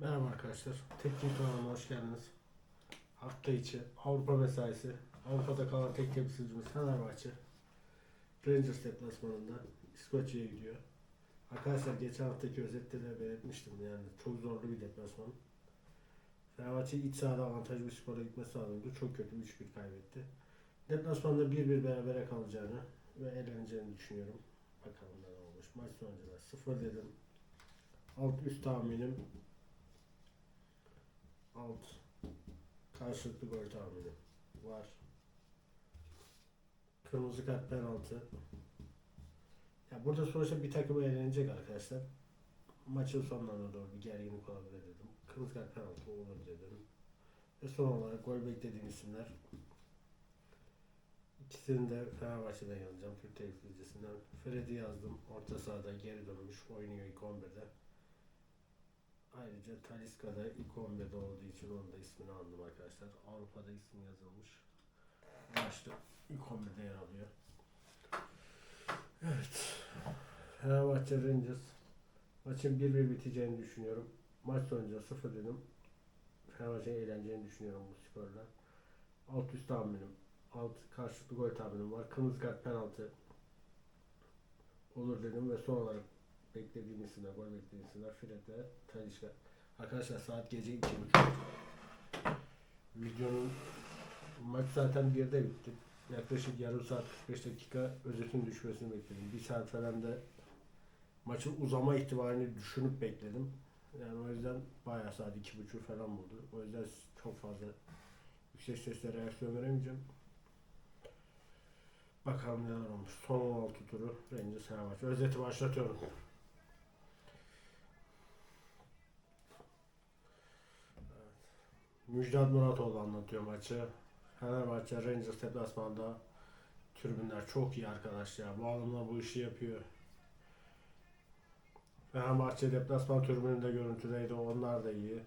Merhaba arkadaşlar. Teknik kanalıma hoş geldiniz. Hafta içi Avrupa mesaisi. Avrupa'da kalan tek temsilcimiz Fenerbahçe. Rangers deplasmanında İskoçya'ya gidiyor. Arkadaşlar geçen haftaki özette de belirtmiştim yani çok zorlu bir deplasman. Fenerbahçe iç sahada avantajlı bir skora gitmesi lazımdı. Çok kötü 3-1 kaybetti. Deplasmanda 1-1 berabere kalacağını ve eğleneceğini düşünüyorum. Bakalım ne olmuş. Maç sonucunda 0 dedim. Alt üst tahminim alt karşılıklı gol tahmini var. Kırmızı kart penaltı. Ya burada sonuçta bir takım eğlenecek arkadaşlar. Maçın sonlarına doğru bir gerginlik olabilir dedim. Kırmızı kart penaltı olur dedim. Ve son olarak gol beklediğim isimler. İkisini de Fenerbahçe'den yazacağım. Türk temsilcisinden. Fred'i yazdım. Orta sahada geri dönmüş. Oynuyor ilk 11'de. Ayrıca Taliska'da ilk 11'de olduğu için onun da ismini aldım arkadaşlar. Avrupa'da ismi yazılmış. Maçta ilk 11'de yer alıyor. Evet. Fenerbahçe Rangers. Maçın 1-1 biteceğini düşünüyorum. Maç sonucu 0 dedim. Fenerbahçe'nin eğleneceğini düşünüyorum bu skorla. Alt üst tahminim. Alt karşılıklı gol tahminim var. Kırmızı kart penaltı olur dedim ve son olarak beklediğim isimler, gol beklediğim isimler Fred ve Talişka. Arkadaşlar saat gece 2.30. Videonun maç zaten 1'de bitti. Yaklaşık yarım saat 45 dakika özetin düşmesini bekledim. Bir saat falan da maçın uzama ihtimalini düşünüp bekledim. Yani o yüzden bayağı saat 2.30 falan buldu. O yüzden çok fazla yüksek sesle reaksiyon veremeyeceğim. Bakalım neler olmuş. Son 16 turu Rangers Fenerbahçe. Özeti başlatıyorum. Müjdat Muratoğlu anlatıyor maçı. Fenerbahçe Rangers deplasmanda tribünler çok iyi arkadaş ya. Bu adamlar bu işi yapıyor. Fenerbahçe deplasman tribününde görüntüdeydi. Onlar da iyi.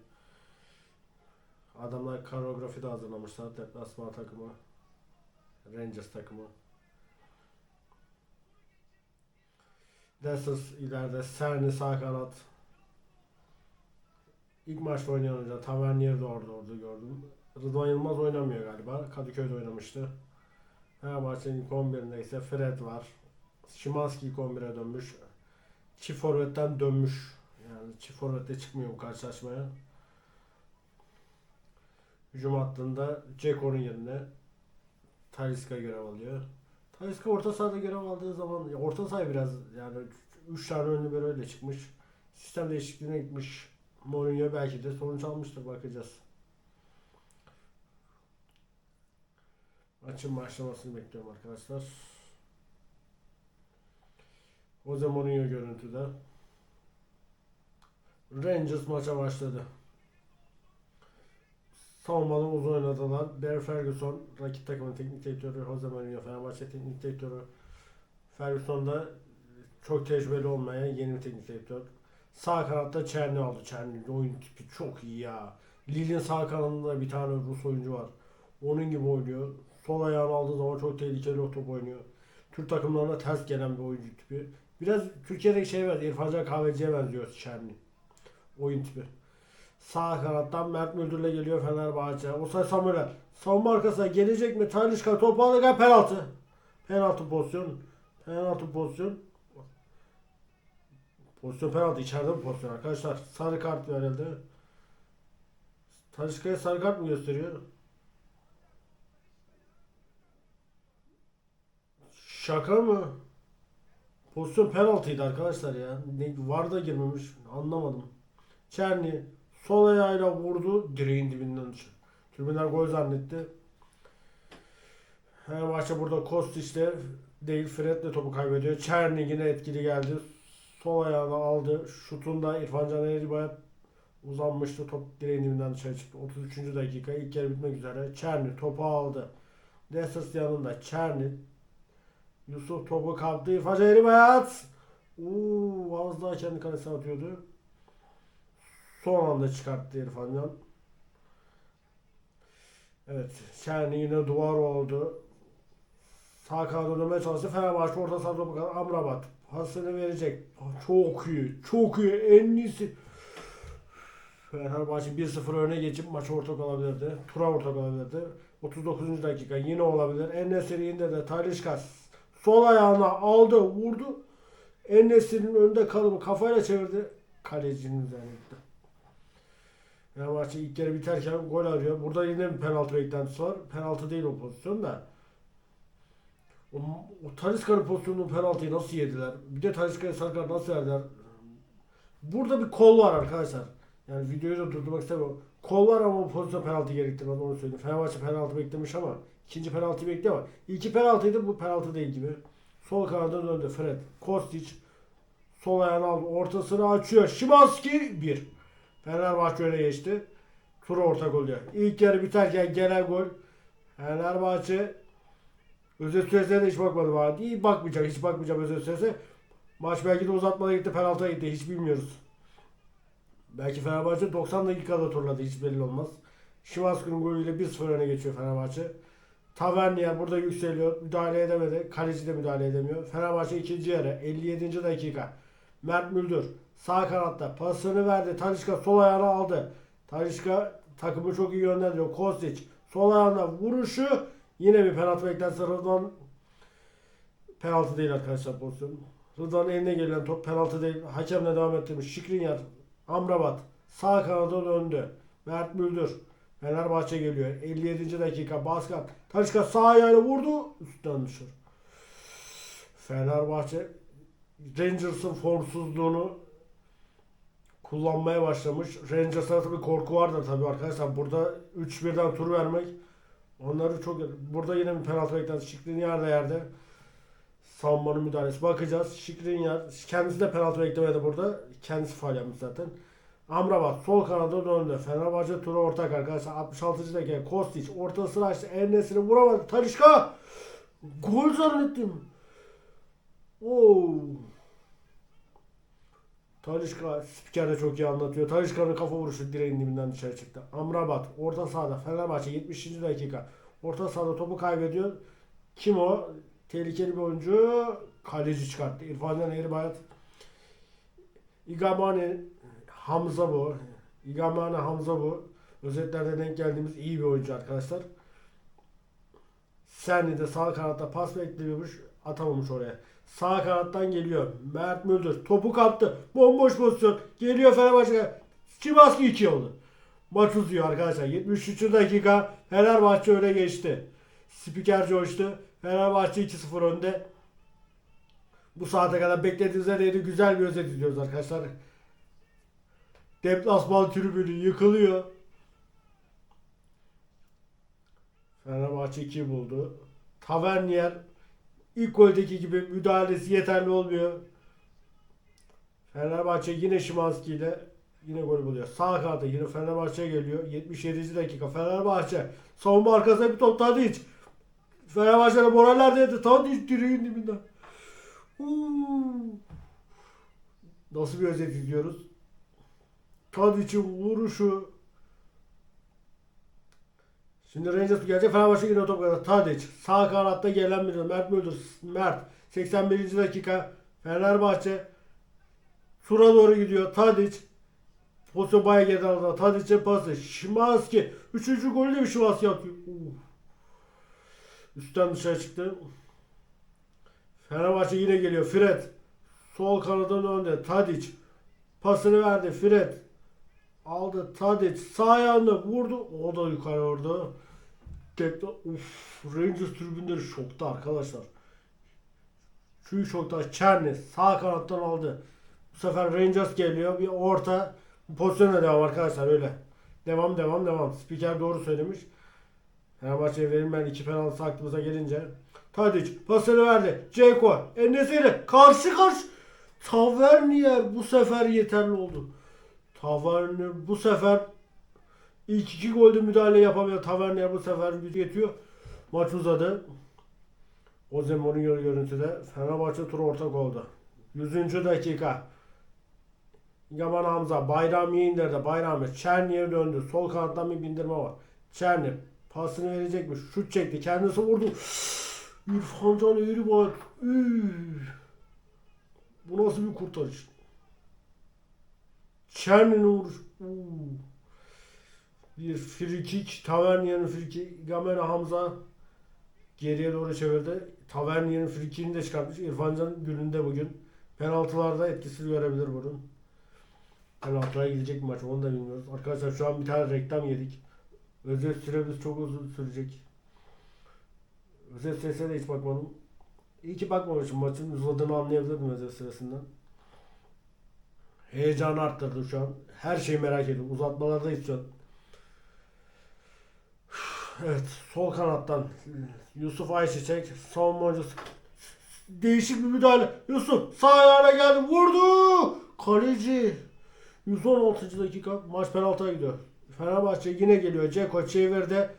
Adamlar koreografi de hazırlamışlar deplasman takımı. Rangers takımı. Dessers ileride Serni sağ kanat. İlk maçta oynayan Tavernier de orada orada gördüm. Rıdvan Yılmaz oynamıyor galiba. Kadıköy'de oynamıştı. Fenerbahçe'nin ilk 11'inde ise Fred var. Şimanski ilk 11'e dönmüş. Çift forvetten dönmüş. Yani çift forvette çıkmıyor bu karşılaşmaya. Hücum hattında Ceko'nun yerine Talisca görev alıyor. Talisca orta sahada görev aldığı zaman orta saha biraz yani 3 tane önlü böyle öyle çıkmış. Sistem değişikliğine gitmiş. Mourinho belki de sonuç almıştır bakacağız. Maçın başlamasını bekliyorum arkadaşlar. Jose Mourinho görüntüde. Rangers maça başladı. Savunmada uzun oynadılar. Barry Ferguson, rakip takımın teknik direktörü, Jose Mourinho, Fenerbahçe teknik direktörü. Ferguson da çok tecrübeli olmayan yeni bir teknik direktör. Sağ kanatta Çerni aldı. Çerni oyun tipi çok iyi ya. Lille'in sağ kanadında bir tane Rus oyuncu var. Onun gibi oynuyor. Sol ayağını aldığı zaman çok tehlikeli o top oynuyor. Türk takımlarına ters gelen bir oyuncu tipi. Biraz Türkiye'deki şey var. İrfan Kahveci'ye benziyor Çerni. Oyun tipi. Sağ kanattan Mert Müldür'le geliyor Fenerbahçe. Osay Samuel. Savunma arkasına gelecek mi? Talişka topu alırken penaltı. Penaltı pozisyon. Penaltı pozisyon. Pozisyon penaltı. içeride bir pozisyon arkadaşlar. Sarı kart verildi. Talişka'ya sarı kart mı gösteriyor? Şaka mı? Pozisyon penaltıydı arkadaşlar ya. Ne, var da girmemiş. Anlamadım. Çerni sol ayağıyla vurdu. Direğin dibinden dışarı. Tribünler gol zannetti. Fenerbahçe burada Kostic'le değil Fred'le topu kaybediyor. Çerni yine etkili geldi. Sol ayağını aldı. Şutunda İrfan Can Eğribayat uzanmıştı. Top direğin dibinden dışarı çıktı. 33. dakika ilk yarı bitmek üzere. Çerni topu aldı. Dessers yanında. Çerni Yusuf topu kaptı. İrfan Can Eğribayat Uuu az daha kendi kalesine atıyordu. Son anda çıkarttı İrfan Can. Evet. Çerni yine duvar oldu. Sağ kanada dönmeye çalıştı. Fenerbahçe orta saha topu kadar Amrabat. Pasını verecek. Çok iyi. Çok iyi. En iyisi. Fenerbahçe 1-0 öne geçip maça ortak olabilirdi. Tura ortak olabilirdi. 39. dakika yine olabilir. En-Nesyri indirdi. Talişka sol ayağına aldı, vurdu. En-Nesyri'nin önünde kalıbı kafayla çevirdi. Kalecinin üzerine gitti. Fenerbahçe ilk yarı biterken gol arıyor. Burada yine bir penaltı beklentisi var. Penaltı değil o pozisyon da. O, o Talisca'nın pozisyonunun penaltıyı nasıl yediler? Bir de Talisca'ya sarı kart nasıl verdiler? Burada bir kol var arkadaşlar. Yani videoyu da durdurmak istemiyorum. Kol var ama o pozisyon penaltı gerektirmez onu söyleyeyim. Fenerbahçe penaltı beklemiş ama ikinci penaltıyı bekliyor ama İlki penaltıydı bu penaltı değil gibi. Sol kanada döndü Fred. Kostic sol ayağını aldı. Ortasını açıyor. Şimanski 1. Fenerbahçe öne geçti. Tur ortak oluyor. İlk yarı biterken gelen gol. Fenerbahçe özel süresine de hiç bakmadım abi. İyi bakmayacak. Hiç bakmayacağım özel süresine. Maç belki de uzatmaya gitti. Penaltıya gitti. Hiç bilmiyoruz. Belki Fenerbahçe 90 dakikada turladı. Hiç belli olmaz. Şimanski'nin golüyle 1-0 öne geçiyor Fenerbahçe. Tavernier burada yükseliyor. Müdahale edemedi. Kaleci de müdahale edemiyor. Fenerbahçe ikinci yarı 57. dakika. Mert Müldür sağ kanatta pasını verdi. Talişka sol ayağına aldı. Talişka takımı çok iyi yönlendiriyor. Kostic sol ayağına vuruşu yine bir penaltı beklentisi Rıdvan penaltı değil arkadaşlar pozisyon. Rıdvan'ın eline gelen top penaltı değil. Hakemle devam ettirmiş. Şikrinyar Amrabat sağ kanada döndü. Mert Müldür Fenerbahçe geliyor. 57. dakika Baskan. Talişka sağ ayağıyla vurdu. Üstten dışarı. Fenerbahçe Rangers'ın formsuzluğunu kullanmaya başlamış. Rangers'a tabii korku vardır tabii arkadaşlar. Burada 3-1'den tur vermek onları çok burada yine bir penaltı beklentisi. Şikrinyar da yerde. Savunmanın müdahalesi. Bakacağız. Şikrinyar kendisi de penaltı beklemedi burada. Kendisi faal yapmış zaten. Amrabat sol kanada döndü. Fenerbahçe turu ortak arkadaşlar. 66. dakika Kostic ortasını açtı. Enesini vuramadı. Talişka gol zannettim. Oo. Talişka spiker de çok iyi anlatıyor. Talişka'nın kafa vuruşu direğin dibinden dışarı çıktı. Amrabat orta sahada Fenerbahçe 70. dakika. Orta sahada topu kaybediyor. Kim o? Tehlikeli bir oyuncu. Kaleci çıkarttı. İrfan Can Eğribayat. Igamane Hamza bu. Igamane Hamza bu. Özetlerde denk geldiğimiz iyi bir oyuncu arkadaşlar. Senli de sağ kanatta pas bekliyormuş. Atamamış oraya. Sağ kanattan geliyor. Mert Müldür. Topu kaptı. Bomboş pozisyon. Geliyor Fenerbahçe. Çimaski 2 oldu. Maç uzuyor arkadaşlar. 73. dakika Fenerbahçe öne geçti. Spiker coştu. Fenerbahçe 2-0 önde. Bu saate kadar beklediğimizden neydi? Güzel bir özet izliyoruz arkadaşlar. Deplasman tribünü yıkılıyor. Fenerbahçe 2 buldu. Tavernier ilk goldeki gibi müdahalesi yeterli olmuyor. Fenerbahçe yine Şimanski ile yine gol buluyor. Sağ kanatta yine Fenerbahçe geliyor. 77. dakika Fenerbahçe. Savunma arkasına bir top Tadic. Fenerbahçe'de moraller dedi. Tadic direğin dibinden. Uuu. Nasıl bir özet izliyoruz? Tadic'in vuruşu. Şimdi Rangers gelecek. Fenerbahçe yine top kadar. Tadic. Sağ kanatta gelen bir Mert Müldür. Mert. 81. dakika. Fenerbahçe. Sura doğru gidiyor. Tadic. Pozisyon bayağı geride aldı. Tadic'e pası. Şimanski. Üçüncü golü de bir Şimanski atıyor. Uf. Üstten dışarı çıktı. Fenerbahçe yine geliyor. Fred. Sol kanadan önde. Tadic. Pasını verdi. Fred. Aldı Tadic. Sağ ayağını vurdu. O da yukarı orada. Tekrar. Uf. Rangers tribünleri şokta arkadaşlar. Şu şokta. Çerni. Sağ kanattan aldı. Bu sefer Rangers geliyor. Bir orta. Pozisyona devam arkadaşlar öyle. Devam devam devam. Spiker doğru söylemiş. Fenerbahçe'ye verilmeyen iki penaltı aklımıza gelince Tadic pasını verdi. Ceko Enesiri karşı karşı Tavernier bu sefer yeterli oldu. Tavernier bu sefer ilk iki golde müdahale yapamıyor. Tavernier bu sefer gücü yetiyor. Maç uzadı. O zaman görüntüde Fenerbahçe turu ortak oldu. 100. dakika. Yaman Hamza Bayrami indirdi. Bayrami Çerni'ye döndü. Sol kanattan bir bindirme var. Çerni pasını verecekmiş. Şut çekti. Kendisi vurdu. İrfan Can Eğri. Üf. Bu nasıl bir kurtarış? Vuruş. Uuu. Bir. Tavernier'in free kick. Gamera Hamza geriye doğru çevirdi. Tavernier'in free kick'ini de çıkartmış. İrfan Can gününde bugün. Penaltılarda etkisiz görebilir bunun. Penaltılara gidecek mi maç onu da bilmiyoruz. Arkadaşlar şu an bir tane reklam yedik. Özet süremiz çok uzun sürecek. Özet süresine de hiç bakmadım. İyi ki bakmamışım. Maçın uzadığını anlayabilirdim özet sırasından. Heyecanı arttırdı şu an. Her şeyi merak ediyorum. Uzatmalardayız şu an. Evet. Sol kanattan Yusuf Ayçiçek. Savunma oyuncusu. Değişik bir müdahale. Yusuf sağ ayağına geldi. Vurdu. Kaleci. 116. dakika maç penaltıya gidiyor. Fenerbahçe yine geliyor. Ceko çevirdi.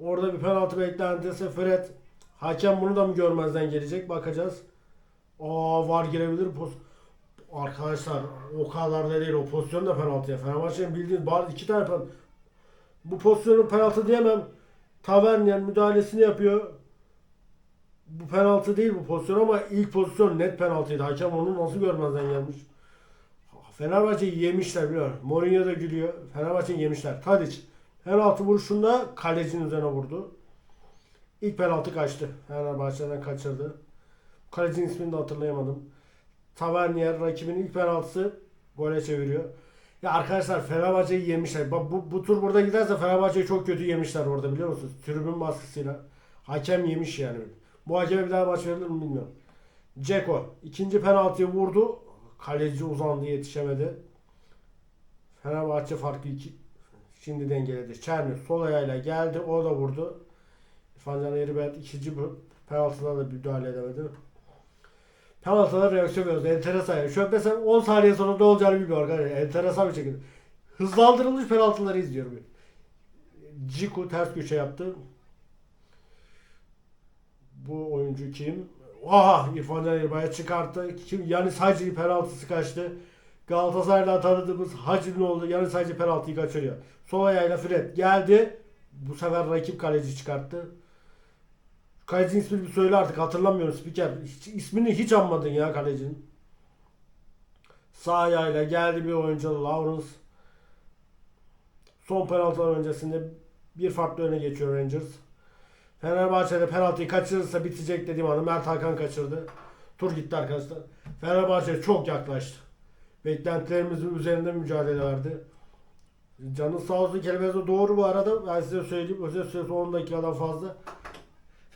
Orada bir penaltı beklentisi. Fred. Hakem bunu da mı görmezden gelecek? Bakacağız. Aa var girebilir. Poz Arkadaşlar o kadar da değil. O pozisyon da penaltıya. Fenerbahçe'nin bildiğiniz bari iki tane penaltı. Bu pozisyonun penaltı diyemem. Tavernier müdahalesini yapıyor. Bu penaltı değil bu pozisyon ama ilk pozisyon net penaltıydı. Hakem onu nasıl görmezden gelmiş. Fenerbahçe'yi yemişler biliyor. Mourinho da gülüyor. Fenerbahçe'yi yemişler. Tadic penaltı vuruşunda kalecinin üzerine vurdu. İlk penaltı kaçtı. Fenerbahçe'den kaçırdı. Kalecinin ismini de hatırlayamadım. Tavernier rakibinin ilk penaltısı gole çeviriyor. Ya arkadaşlar Fenerbahçe'yi yemişler. Bak bu, bu tur burada giderse Fenerbahçe'yi çok kötü yemişler orada biliyor musunuz? Tribün baskısıyla. Hakem yemiş yani. Bu hakeme bir daha maç verilir mi bilmiyorum. Ceko ikinci penaltıyı vurdu. Kaleci uzandı yetişemedi. Fenerbahçe farkı iki. Şimdi dengeledi. Çerni sol ayağıyla geldi. O da vurdu. İrfan Can Eğribet ikinci penaltıda da müdahale edemedi. Penaltılar reaksiyon veriyoruz. Enteresan. yani. Şu an mesela 10 saniye sonra ne olacağını bilmiyorum arkadaşlar. Enteresan bir şekilde. Hızlandırılmış penaltıları izliyorum. Ciku ters köşe yaptı. Bu oyuncu kim? Aha İrfan Can Erbay çıkarttı. Kim? Yani sadece penaltısı kaçtı. Galatasaray'dan tanıdığımız Hacı'nın oldu. Yani sadece penaltıyı kaçırıyor. Sol ayağıyla Fred geldi. Bu sefer rakip kaleci çıkarttı. Kalecinin ismini bir söyle artık hatırlamıyorum spiker. Hiç, ismini hiç anmadın ya kalecinin. Sağ ayağıyla geldi bir oyuncu Lawrence. Son penaltılar öncesinde bir farklı öne geçiyor Rangers. Fenerbahçe'de penaltıyı kaçırırsa bitecek dediğim anda Mert Hakan kaçırdı. Tur gitti arkadaşlar. Fenerbahçe çok yaklaştı. Beklentilerimizin üzerinde mücadele verdi. Canın sağ olsun kelimesi doğru bu arada. Ben size söyleyeyim. Özel süresi 10 dakikadan fazla.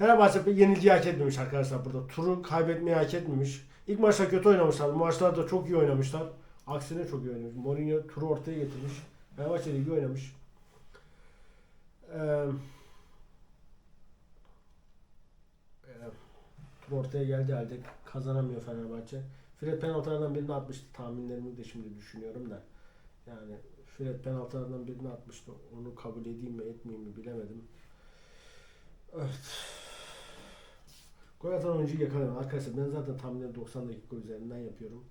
Fenerbahçe yenilgiyi hak etmemiş arkadaşlar burada. Turu kaybetmeyi hak etmemiş. İlk maçta kötü oynamışlar. Bu maçlarda çok iyi oynamışlar. Aksine çok iyi oynamış. Mourinho turu ortaya getirmiş. Fenerbahçe iyi oynamış. Ee, tur ortaya geldi halde kazanamıyor Fenerbahçe. Fred penaltılardan birini atmıştı. Tahminlerimi de şimdi düşünüyorum da. Yani Fred penaltılardan birini atmıştı. Onu kabul edeyim mi etmeyeyim mi bilemedim. Evet. Gol atan oyuncuyu yakalayalım. Arkadaşlar ben zaten tahminleri 90 dakika üzerinden yapıyorum.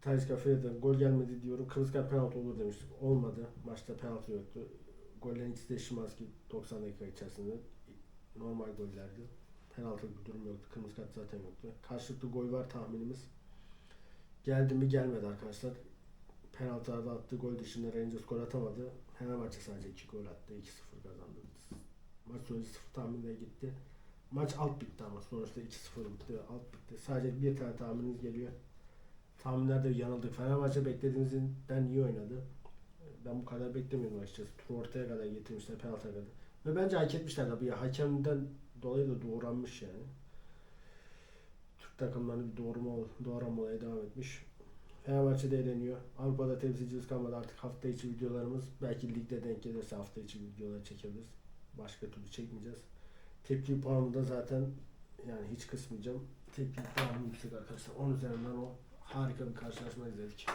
Talisca Fred'den gol gelmedi diyorum. Kırmızı kart penaltı olur demiştik. Olmadı. Maçta penaltı yoktu. Gollerin ikisi de Şimanski 90 dakika içerisinde normal gollerdi. Penaltı bir durum yoktu. Kırmızı kart zaten yoktu. Karşılıklı gol var tahminimiz. Geldi mi gelmedi arkadaşlar. Penaltılarda attığı gol dışında Rangers gol atamadı. Fenerbahçe sadece 2 gol attı. 2-0 kazandı. Maç sonucu 0 tahminle gitti. Maç alt bitti ama sonuçta 2-0 bitti. Alt bitti. Sadece bir tane tahminimiz geliyor. Tahminlerde yanıldık. Fenerbahçe beklediğimizden iyi oynadı. Ben bu kadar beklemiyordum açıkçası. Tur ortaya kadar getirmişler penaltıya kadar. Ve bence hak etmişler tabii. Hakemden dolayı da doğranmış yani. Türk takımlarını bir doğrama, doğrama olayı devam etmiş. Fenerbahçe'de eğleniyor. Avrupa'da temsilcimiz kalmadı artık hafta içi videolarımız. Belki ligde denk gelirse hafta içi videoları çekebiliriz. Başka türlü çekmeyeceğiz. Tepki puanı da zaten yani hiç kısmayacağım. Tepki puanı yüksek arkadaşlar. 10 üzerinden o harika bir karşılaşma izledik.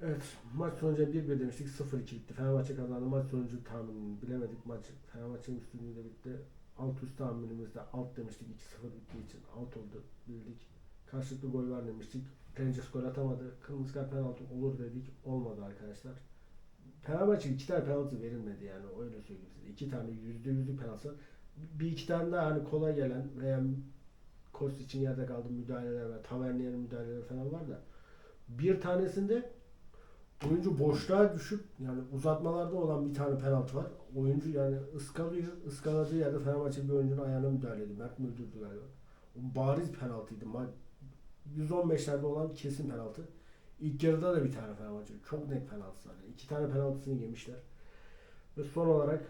Evet maç sonucu 1-1 demiştik 0-2 bitti. Fenerbahçe kazandı. Maç sonucu tahminini bilemedik. Maç Fenerbahçe'nin üstünlüğüyle bitti. Alt üst tahminimizde alt demiştik 2-0 bittiği için alt oldu bildik. Karşılıklı gol var demiştik. Rangers gol atamadı. Kırmızı kart penaltı olur dedik. Olmadı arkadaşlar. Fenerbahçe iki tane penaltı verilmedi yani öyle söyleyeyim size. İki tane yüzde yüzlük penaltı. Bir iki tane daha hani kolay gelen veya Kost için yerde kaldı müdahaleler var. Tavernier'in müdahaleleri falan var da Bir tanesinde oyuncu boşluğa düşüp yani uzatmalarda olan bir tane penaltı var. Oyuncu yani ıskalıyor. ıskaladığı yerde Fenerbahçe bir oyuncunun ayağına müdahale ediyor. Mert Müldür'dü galiba. O bariz penaltıydı. Ma- 115'lerde olan kesin penaltı. İlk yarıda da bir tane Fenerbahçe. Çok net penaltısı var. İki tane penaltısını yemişler. Ve son olarak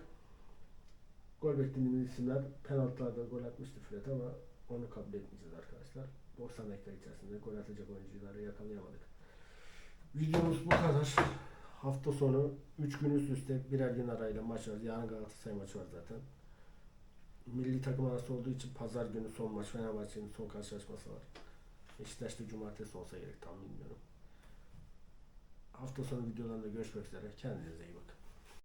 gol beklediğimiz isimler penaltılarda gol atmıştı Fred ama onu kabul etmeyeceğiz arkadaşlar. 90 dakika içerisinde gol atacak oyuncuları yakalayamadık. Videomuz bu kadar. Hafta sonu 3 gün üst üste birer gün arayla maç var. Yarın Galatasaray maçı var zaten. Milli takım arası olduğu için pazar günü son maç Fenerbahçe'nin son karşılaşması var. Beşiktaş'ta cumartesi olsa gerek tam bilmiyorum. Hafta sonu videolarında görüşmek üzere. Kendinize iyi bakın.